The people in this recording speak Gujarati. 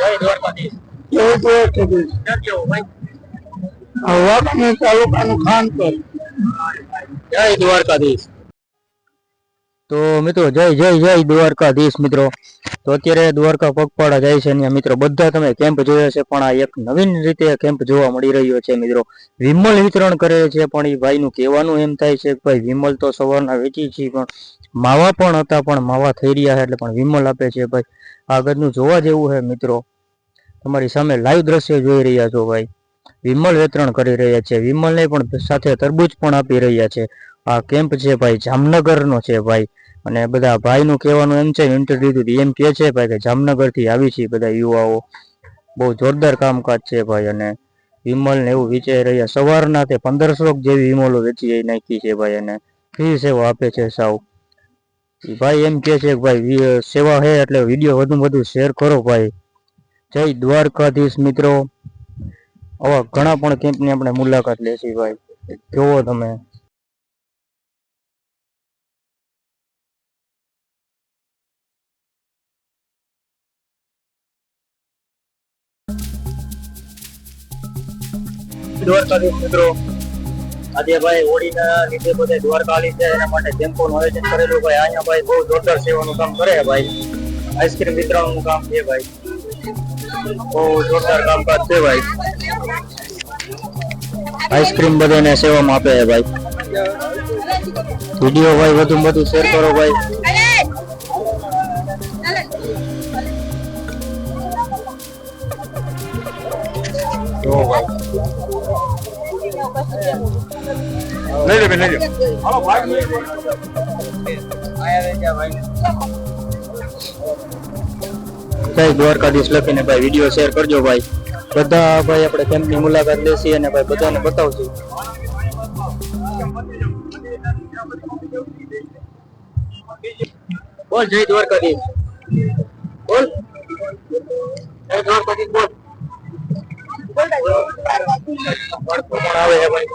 જય દ્વારકાધીશ. જય દ્વારકાધીશ. કેવો ભાઈ. આ તાલુકાનું ખાનપર જય દ્વારકાધીશ. તો મિત્રો જય જય જય દ્વારકાધીશ મિત્રો. તો અત્યારે દ્વારકા પગપાળા જાય છે અને મિત્રો બધા તમે કેમ્પ જોયા છે પણ આ એક નવીન રીતે કેમ્પ જોવા મળી રહ્યો છે મિત્રો. વિમલ વિતરણ કરે છે પણ એ ભાઈનું કહેવાનું એમ થાય છે કે ભાઈ વિમલ તો સવારના વેચી છે પણ માવા પણ હતા પણ માવા થઈ રહ્યા છે એટલે પણ વિમલ આપે છે ભાઈ. આગળનું જોવા જેવું છે મિત્રો. તમારી સામે લાઈવ દ્રશ્ય જોઈ રહ્યા છો ભાઈ. વિમલ વિતરણ કરી રહ્યા છે. વિમલને પણ સાથે તરબૂચ પણ આપી રહ્યા છે. આ કેમ્પ છે ભાઈ, જામનગરનો છે ભાઈ. અને બધા ભાઈનું કહેવાનું એમ છે ઇન્ટરવ્યુ દીધી એમ કે છે ભાઈ કે જામનગરથી આવી છે બધા યુવાઓ. બહુ જોરદાર કામકાજ છે ભાઈ અને વિમલ ને એવું વિચારી રહ્યા. સવારના તે પંદરસો જેવી વિમલો વેચી નાખી છે ભાઈ અને ફ્રી સેવા આપે છે સાવ. ભાઈ એમ કે છે કે ભાઈ સેવા હે એટલે વીડિયો વધુ વધુ શેર કરો ભાઈ. જય દ્વારકાધીશ મિત્રો. આવા ઘણા પણ કેમ્પની આપણે મુલાકાત લેશી ભાઈ. જોવો તમે. દ્વારકાધીશ મિત્રો, આજે ભાઈ હોળીના લીધે બધા દ્વારકાલી છે, એના માટે ટેમ્પોનું આયોજન કરેલું ભાઈ. અહીંયા ભાઈ બહુ જોરદાર સેવાનું કામ કરે ભાઈ. આઈસ્ક્રીમ વિતરણનું કામ છે ભાઈ. બહુ જોરદાર કામકાજ છે ભાઈ. આઈસ્ક્રીમ બધાને સેવામાં આપે છે ભાઈ. વીડિયો ભાઈ વધુ વધુ શેર કરો ભાઈ. ભાઈ. જય દ્વારકાધીશ લખીને ભાઈ વીડિયો શેર કરજો ભાઈ. બધા ભાઈ આપણે કેમ્પની મુલાકાત લેશી અને ભાઈ બધાને બતાવશું. બોલ જય દ્વારકાધીશ. બોલ. જય દ્વારકાધીશ બોલ. આવે છે ભાઈ.